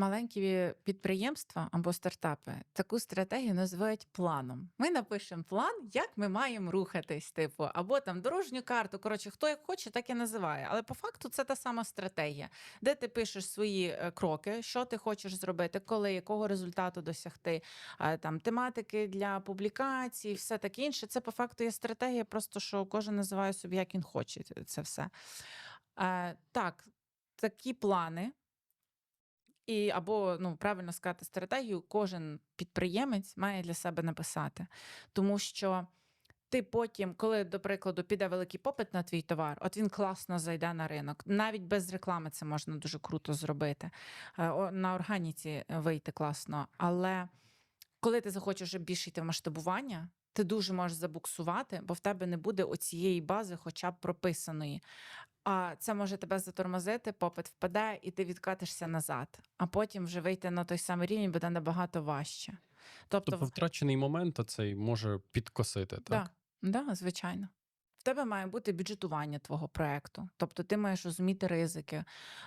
Маленькі підприємства або стартапи таку стратегію називають планом. Ми напишемо план, як ми маємо рухатись, типу, або там дорожню карту. Коротше, хто як хоче, так і називає. Але по факту це та сама стратегія, де ти пишеш свої е, кроки, що ти хочеш зробити, коли якого результату досягти, е, там тематики для публікацій, все таке інше. Це по факту є стратегія, просто що кожен називає собі, як він хоче це все. Е, так, такі плани. І або ну правильно сказати, стратегію кожен підприємець має для себе написати, тому що ти потім, коли, до прикладу, піде великий попит на твій товар, от він класно зайде на ринок. Навіть без реклами це можна дуже круто зробити. Е, На органіці вийти класно. Але коли ти захочеш більше йти в масштабування, ти дуже можеш забуксувати, бо в тебе не буде оцієї бази, хоча б прописаної. А це може тебе затормозити, попит впаде, і ти відкатишся назад. А потім вже вийти на той самий рівень буде набагато важче. Тобто, Тобто втрачений момент оцей може підкосити, так? Да, да, звичайно. В тебе має бути бюджетування твого проекту. Тобто ти маєш розуміти ризики,